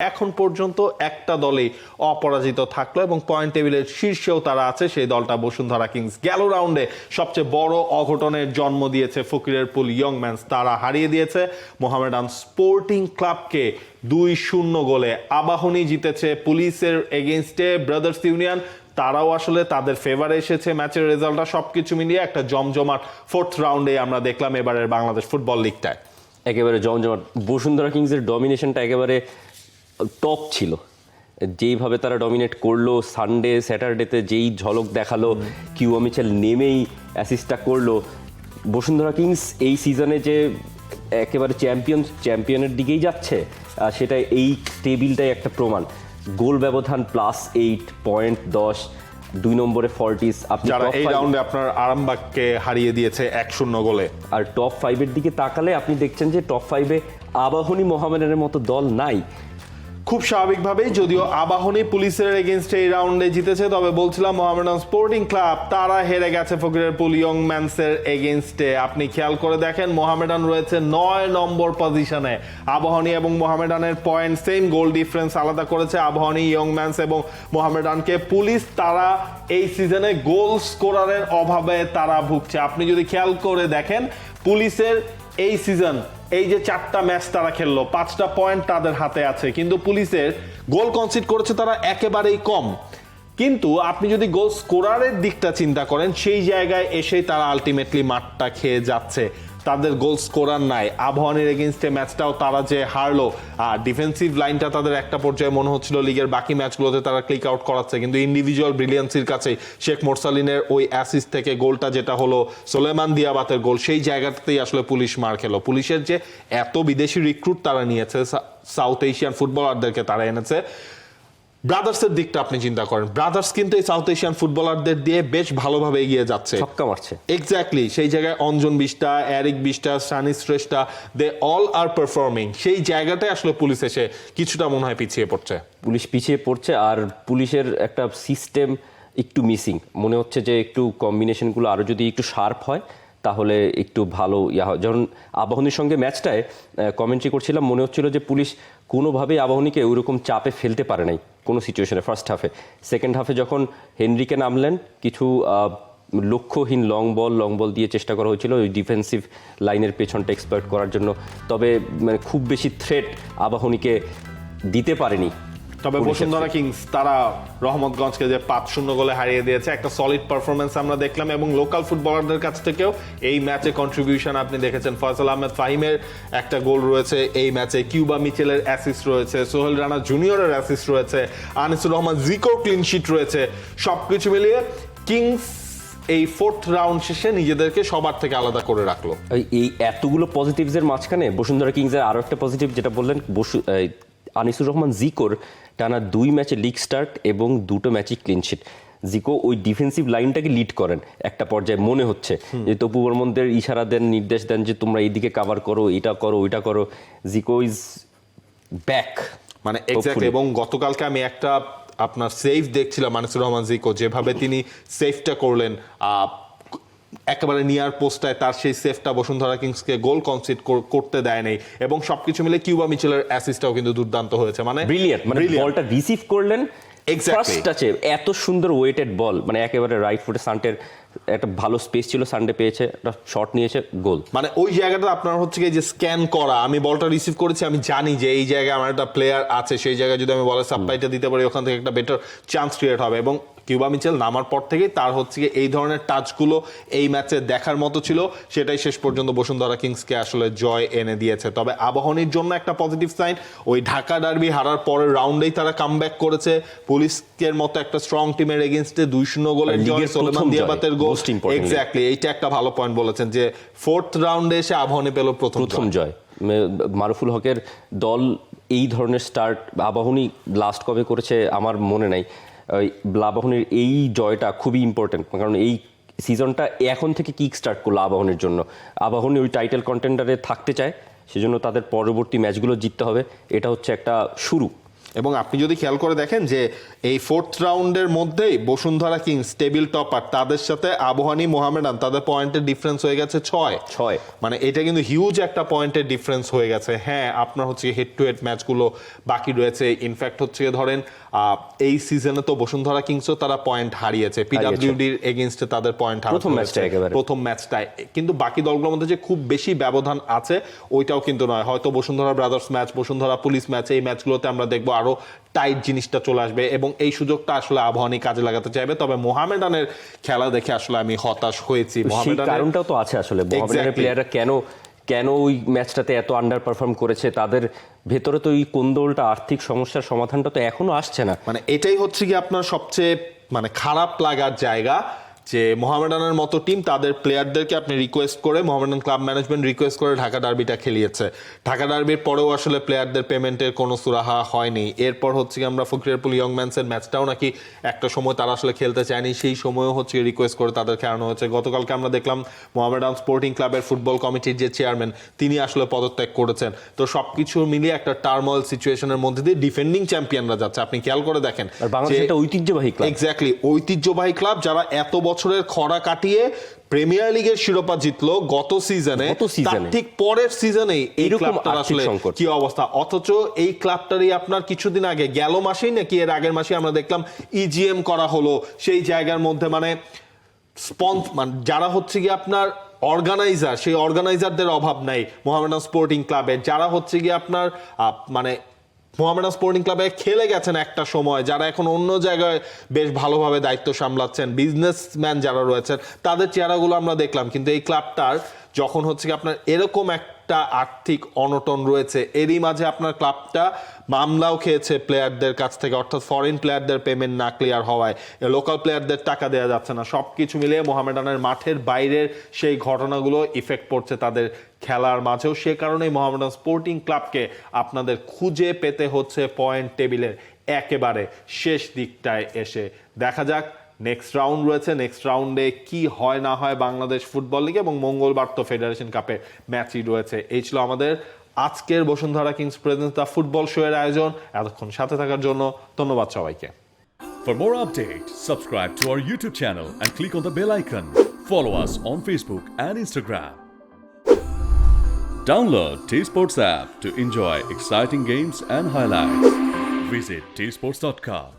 এখন পর্যন্ত একটা দলেই অপরাজিত থাকল এবং পয়েন্ট টেবিলের শীর্ষেও তারা আছে। সেই দলটা বসুন্ধরা কিংস গেল রাউন্ডে সবচেয়ে বড় অঘটনের জন্ম দিয়েছে ফকিরের পুল ইয়ং ম্যানস তারা হারিয়ে দিয়েছে। মোহামেডান স্পোর্টিং ক্লাবকে দুই শূন্য গোলে আবাহনী জিতেছে পুলিশের এগেনস্টে ব্রাদার্স ইউনিয়ন। তারাও আসলে তাদের ফেভারে এসেছে ম্যাচের রেজাল্টটা সব কিছু মিলিয়ে একটা জমজমাট ফোর্থ রাউন্ডে আমরা দেখলাম এবারের বাংলাদেশ ফুটবল লিগটায় একেবারে জমজমাট। বসুন্ধরা কিংসের ডমিনেশনটা একেবারে টপ ছিল। যেইভাবে তারা ডমিনেট করল সানডে স্যাটারডেতে যেই ঝলক দেখাল কিউয়া মিচেল নেমেই অ্যাসিস্টটা করল। বসুন্ধরা কিংস এই সিজনে যে একেবারে চ্যাম্পিয়ন চ্যাম্পিয়নের দিকেই যাচ্ছে সেটা এই টেবিলটাই একটা প্রমাণ। গোল ব্যবধান প্লাস এইট পয়েন্ট দশ দুই নম্বরে ফর্টিস আপনি যারা এই রাউন্ডে আপনার আরামবাগকে হারিয়ে দিয়েছে এক শূন্য গোলে। আর টপ ফাইভের দিকে তাকালে আপনি দেখছেন যে টপ ফাইভে আবাহনী মোহামেডানের মতো দল নাই। খুব স্বাভাবিকভাবেই যদিও আবাহনী পুলিশের এগেনস্টে এই রাউন্ডে জিতেছে, তবে বলছিলাম মোহামেডান স্পোর্টিং ক্লাব তারা হেরে গেছে ফকিরের পুল ইয়ং ম্যানসের এগেনস্টে আপনি খেয়াল করে দেখেন, মোহামেডান রয়েছে নয় নম্বর পজিশনে আবাহনী এবং মোহামেডানের পয়েন্ট সেম গোল ডিফারেন্স আলাদা করেছে আবাহনী ইয়ং ম্যানস এবং মোহামেডানকে। পুলিশ তারা এই সিজনে গোল স্কোরারের অভাবে তারা ভুগছে। আপনি যদি খেয়াল করে দেখেন, পুলিশের এই সিজন এই যে চারটা ম্যাচ তারা খেললো, পাঁচটা পয়েন্ট তাদের হাতে আছে। কিন্তু পুলিশের গোল কনসিড করেছে তারা একেবারেই কম। কিন্তু আপনি যদি গোল স্কোরারের দিকটা চিন্তা করেন, সেই জায়গায় এসেই তারা আলটিমেটলি মাঠটা খেয়ে যাচ্ছে। তাদের গোল স্কোরার নাই। আবহাওয়ানের এগেনস্টে ম্যাচটাও তারা যে হারলো, আর ডিফেন্সিভ লাইনটা তাদের একটা পর্যায়ে মনে হচ্ছিল লিগের বাকি ম্যাচগুলোতে তারা ক্লিক আউট করাচ্ছে। কিন্তু ইন্ডিভিজুয়াল ব্রিলিয়ান্সির কাছে শেখ মোরসালিনের ওই অ্যাসিস্ট থেকে গোলটা যেটা হলো সোলেমান দিয়াবাতের গোল সেই জায়গাটাতেই আসলে পুলিশ মার খেলো। পুলিশের যে এত বিদেশি রিক্রুট তারা নিয়েছে সাউথ এশিয়ান ফুটবলারদেরকে তারা এনেছে। ব্রাদার্সের দিকটা আপনি চিন্তা করেন। ব্রাদার্স কিন্তু এই সাউথ এশিয়ান ফুটবলারদের দিয়ে বেশ ভালোভাবে এগিয়ে যাচ্ছে। ছক্কা মারছে। এক্স্যাক্টলি সেই জায়গায় Anjan Bista Eric Bista Sunny Shrestha they all are performing সেই জায়গাটায় আসলে পুলিশ এসে কিছুটা মনে হয় পিছিয়ে পড়ছে। পুলিশ পিছিয়ে পড়ছে আর পুলিশের একটা সিস্টেম একটু মিসিং মনে হচ্ছে যে একটু কম্বিনেশনগুলো আরও যদি একটু শার্প হয় তাহলে একটু ভালো ইয়া হয়। যেমন আবাহনীর সঙ্গে ম্যাচটায় কমেন্ট্রি করছিলাম, মনে হচ্ছিল যে পুলিশ কোনোভাবেই আবাহনীকে ওইরকম চাপে ফেলতে পারে নাই কোনো সিচুয়েশনে ফার্স্ট হাফে সেকেন্ড হাফে যখন হেনরিকে নামলেন, কিছু লক্ষ্যহীন লং বল লং বল দিয়ে চেষ্টা করা হয়েছিল ওই ডিফেন্সিভ লাইনের পেছনটা এক্সপ্লয়েট করার জন্য। তবে মানে খুব বেশি থ্রেট আবাহনীকে দিতে পারেনি। তবে বসুন্ধরা কিংস তারা রহমতগঞ্জকে যে পাঁচ শূন্য গোলে হারিয়ে দিয়েছে একটা সলিড পারফরমেন্স আমরা দেখলাম এবং লোকাল ফুটবলারদের কাছ থেকেও এই ম্যাচে কন্ট্রিবিউশন আপনি দেখেছেন। ফয়সাল আহমেদ ফাহিমের একটা গোল রয়েছে এই ম্যাচে কিউবা মিচেলের অ্যাসিস্ট রয়েছে সোহেল রানা জুনিয়রের অ্যাসিস্ট রয়েছে আনিসুর রহমান জিকোর ক্লিনশিট রয়েছে। সবকিছু মিলিয়ে কিংস এই ফোর্থ রাউন্ড শেষে নিজেদেরকে সবার থেকে আলাদা করে রাখল। এই এতগুলো পজিটিভসের মাঝখানে বসুন্ধরা কিংসের আরও একটা পজিটিভ যেটা বললেন বসু আনিসুর রহমান জিকোর টানা দুই ম্যাচে লিগ স্টার্ট এবং দুটো ম্যাচই ক্লিনশিট জিকো ওই ডিফেন্সিভ লাইনটাকে লিড করেন একটা পর্যায়ে মনে হচ্ছে। যে তপু বর্মনদের ইশারা দেন নির্দেশ দেন যে তোমরা এইদিকে কাভার করো এটা করো ওইটা করো। জিকো ইজ ব্যাক মানে এবং গতকালকে আমি একটা আপনার সেফ দেখছিলাম মানিসুর রহমান জিকো যেভাবে তিনি সেফটা করলেন। একেবারে নিয়ার পোস্টায় তার সেই সেফটা বসুন্ধরা কিংসকে গোল কনসিড করতে দেয় নাই এবং সবকিছু মিলে কিউবা মিচেলের অ্যাসিস্টটাও কিন্তু দুর্দান্ত হয়েছে মানে ব্রিলিয়ান্ট মানে। বলটা রিসিভ করলেন. ফার্স্ট টাচে এত সুন্দর ওয়েটেড বল মানে একেবারে রাইট ফুটে সানটের একটা ভালো স্পেস ছিল সানডে পেয়েছে একটা শট নিয়েছে গোল মানে ওই জায়গাটা আপনার হচ্ছে যে স্ক্যান করা আমি বলটা রিসিভ করেছি আমি জানি যে এই জায়গায় আমার একটা প্লেয়ার আছে সেই জায়গায় যদি আমি বলের সাপ্লাইটা দিতে পারি ওখান থেকে একটা বেটার চান্স ক্রিয়েট হবে এবং কিউবা মিচেল নামার পর থেকেই তার হচ্ছে গিয়ে এই ধরনের টাচগুলো এই ম্যাচে দেখার মতো ছিল। সেটাই শেষ পর্যন্ত বসুন্ধরা কিংসকে আসলে জয় এনে দিয়েছে। তবে আবাহনীর জন্য একটা পজিটিভ সাইন ওই ঢাকা ডার্বি হারার পরের রাউন্ডেই তারা কামব্যাক করেছে। পুলিশের মতো একটা স্ট্রং টিমের এগেনস্টে দুই শূন্য গোলের জয় সোলেমান দিয়াবাতের গোল এক্স্যাক্টলি এইটা একটা ভালো পয়েন্ট বলেছেন যে ফোর্থ রাউন্ডে এসে আবাহনী পেল প্রথম প্রথম জয়। জয়। মারুফুল হকের দল এই ধরনের স্টার্ট আবাহনী লাস্ট কবে করেছে আমার মনে নাই। ওই আবাহনীর এই জয়টা খুবই ইম্পর্টেন্ট কারণ এই সিজনটা এখন থেকে কিক স্টার্ট করল আবাহনের জন্য। আবাহনী ওই টাইটেল কন্টেন্ডারে থাকতে চায় সেজন্য তাদের পরবর্তী ম্যাচগুলো জিততে হবে। এটা হচ্ছে একটা শুরু। এবং আপনি যদি খেয়াল করে দেখেন যে এই ফোর্থ রাউন্ডের মধ্যেই বসুন্ধরা কিংস টেবিল টপার তাদের সাথে আবহানী মোহামেডান তাদের পয়েন্টের ডিফারেন্স হয়ে গেছে ছয়। ছয়। মানে এটা কিন্তু হিউজ একটা পয়েন্টের ডিফারেন্স হয়ে গেছে। হ্যাঁ আপনার হচ্ছে হেড টু হেড ম্যাচগুলো বাকি রয়েছে। ইনফ্যাক্ট হচ্ছে ধরেন এই সিজনে তো বসুন্ধরা কিংসও তারা পয়েন্ট হারিয়েছে। পিডাব্লিউডির এগেনস্টে তাদের পয়েন্ট প্রথম ম্যাচটা। প্রথম ম্যাচটায় কিন্তু বাকি দলগুলোর মধ্যে যে খুব বেশি ব্যবধান আছে ওইটাও কিন্তু নয়। হয়তো Bashundhara brothers match Bashundhara police match এই ম্যাচগুলোতে আমরা দেখব আরও টাইট জিনিসটা চলে আসবে এবং এই সুযোগটা আসলে আবহানী কাজে লাগাতে চাইবে। তবে মোহামেডানের খেলা দেখে আসলে আমি হতাশ হয়েছি। মোহামেডানের কারণটাও তো আছে আসলে। মোহামেডানের. প্লেয়াররা কেন কেন ওই ম্যাচটাতে এত আন্ডার পারফর্ম করেছে? তাদের ভেতরে তো ওই কোন্দলটা আর্থিক সমস্যার সমাধানটা তো এখনও আসছে না। মানে এটাই হচ্ছে কি আপনার সবচেয়ে মানে খারাপ লাগার জায়গা। যে মোহামেডানের মতো টিম তাদের প্লেয়ারদেরকে আপনি রিকোয়েস্ট করে মোহামেডান ক্লাব ম্যানেজমেন্ট রিকোয়েস্ট করে ঢাকা ডার্বিটা খেলিয়েছে। ঢাকা ডার্বির পরেও আসলে প্লেয়ারদের পেমেন্টের কোনো সুরাহা হয়নি। এরপর হচ্ছে আমরা ফকিরপুল ইয়ং ম্যানসের ম্যাচটাও নাকি একটা সময় তারা আসলে খেলতে চায়নি সেই সময়ও হচ্ছে রিকোয়েস্ট করে তাদের খেলানো হয়েছে। গতকালকে আমরা দেখলাম মোহামেডান স্পোর্টিং ক্লাবের ফুটবল কমিটির যে চেয়ারম্যান তিনি আসলে পদত্যাগ করেছেন। তো সবকিছু মিলিয়ে একটা টার্মল সিচুয়েশনের মধ্যে দিয়ে ডিফেন্ডিং চ্যাম্পিয়নরা যাচ্ছে। আপনি খেয়াল করে দেখেন ঐতিহ্যবাহী ক্লাব এক্স্যাক্টলি ঐতিহ্যবাহী ক্লাব যারা এত বছরের খরা কাটিয়ে প্রিমিয়ার লিগের শিরোপা জিতলো গত সিজনে। তার ঠিক পরের সিজনেই এই ক্লাবটার আসলে কি অবস্থা? অথচ এই ক্লাবটারই আপনার কিছুদিন আগে গেল মাসেই নাকি এর আগের মাসে আমরা দেখলাম ইজিএম করা হলো। সেই জায়গার মধ্যে মানে স্পন্স মানে যারা হচ্ছে কি আপনার অর্গানাইজার সেই অর্গানাইজারদের অভাব নাই। মোহামেডান স্পোর্টিং ক্লাবে যারা হচ্ছে কি আপনার মানে মোহামেডান স্পোর্টিং ক্লাবে খেলে গেছেন একটা সময়, যারা এখন অন্য জায়গায় বেশ ভালোভাবে দায়িত্ব সামলাচ্ছেন বিজনেসম্যান যারা রয়েছেন, তাদের চেহারাগুলো আমরা দেখলাম। কিন্তু এই ক্লাবটার যখন হচ্ছে কি আপনার এরকম একটা আর্থিক অনটন রয়েছে। এরই মাঝে আপনার ক্লাবটা মামলাও খেয়েছে প্লেয়ারদের কাছ থেকে। অর্থাৎ ফরেন প্লেয়ারদের পেমেন্ট না ক্লিয়ার হওয়ায়। লোকাল প্লেয়ারদের টাকা দেওয়া যাচ্ছে না। সব কিছু মিলিয়ে মোহামেডানের মাঠের বাইরের সেই ঘটনাগুলো ইফেক্ট পড়ছে তাদের খেলার মাঝেও। সে কারণেই মোহামেডান স্পোর্টিং ক্লাবকে আপনাদের খুঁজে পেতে হচ্ছে পয়েন্ট টেবিলের একেবারে শেষ দিকটায় এসে। দেখা যাক নেক্সট রাউন্ড রয়েছে নেক্সট রাউন্ডে কি হয় না হয় বাংলাদেশ ফুটবল লিগে এবং মঙ্গলবার তো ফেডারেশন কাপে ম্যাচই রয়েছে এই ছিল আমাদের আজকের Bashundhara Kings presents the football show এর আয়োজন এতক্ষণ সাথে থাকার জন্য ধন্যবাদ সবাইকে For more updates, subscribe to our YouTube channel and click on the bell icon. Follow us on Facebook and Instagram. Download T Sports app to enjoy exciting games and highlights. Visit tsports.com.